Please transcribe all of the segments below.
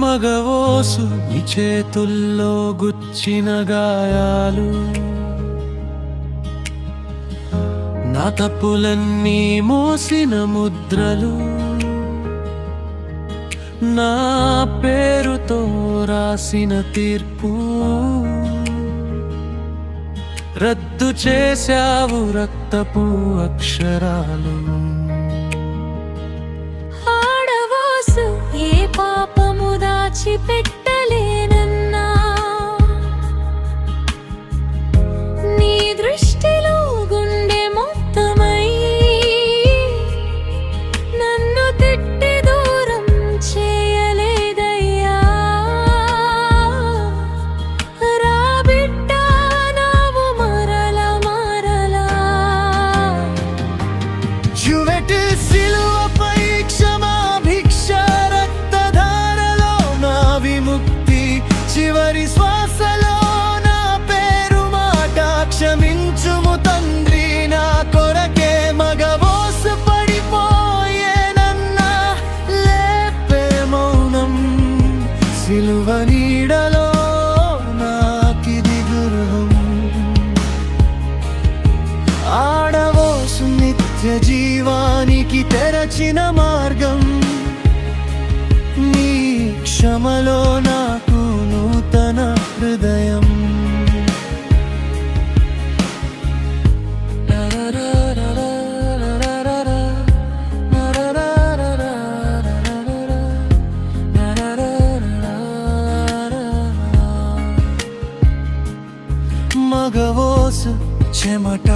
మగవోసు చేతుల్లో గుచ్చిన గాయాలు. నా తప్పులన్నీ మోసిన ముద్రలు నా పేరుతో రాసిన తీర్పు రద్దు చేశావు రక్తపు అక్షరాలు. ఆడవాసు ఏ పాపము దాచిపెట్టి జీవానికి తెరచిన మార్గం నీ క్షమలో నాకు నూతన హృదయం మగవోసు చెమట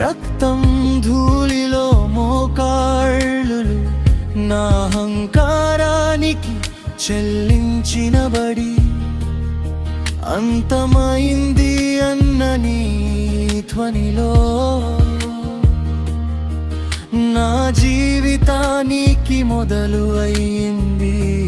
రక్తం ధూళిలో మోకాళ్ళు నా అహంకారానికి చెల్లించిన బడి. అంతమైంది అన్న నీ ధ్వనిలో. నా జీవితానికి మొదలు అయింది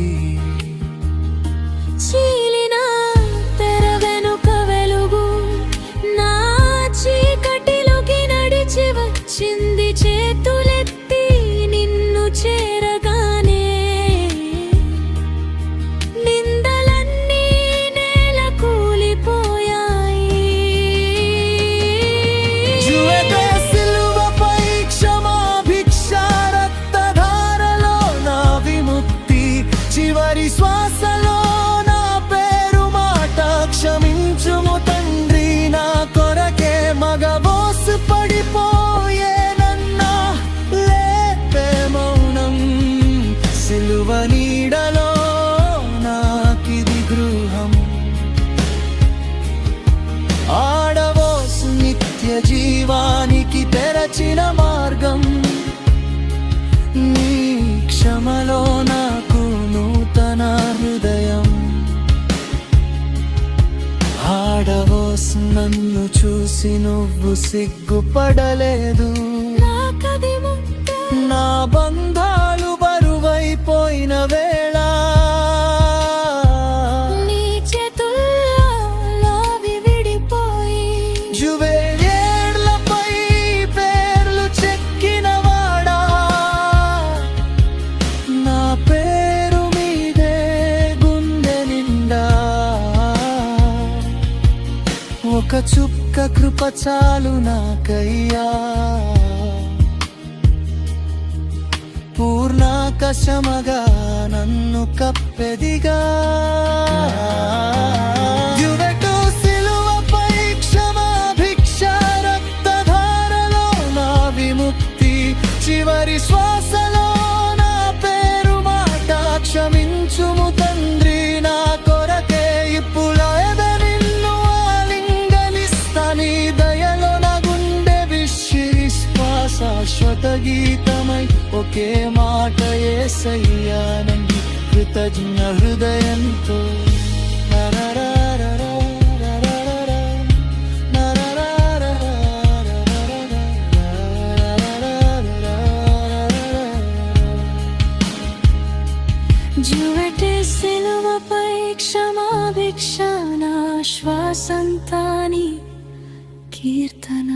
చూసి నువ్వు సిగ్గుపడలేదు. నా బంధాలు బరువైపోయిన వేళ. నీ చేతుల్లో ఇక కృప చాలు నాకయ్యా. పూర్ణాకశమగా నన్ను కప్పెదిగా. చివరి శ్వాసలో నా పేరు మాట క్షమించుము తండ్రి. శాశ్వత గీతమై ఒకే మాట ఏసయ్యానంగి కృతజ్ఞ హృదయంతో. జువెటే సిలువపై క్షమాభిక్ష నా శ్వాసంతాని కీర్తన.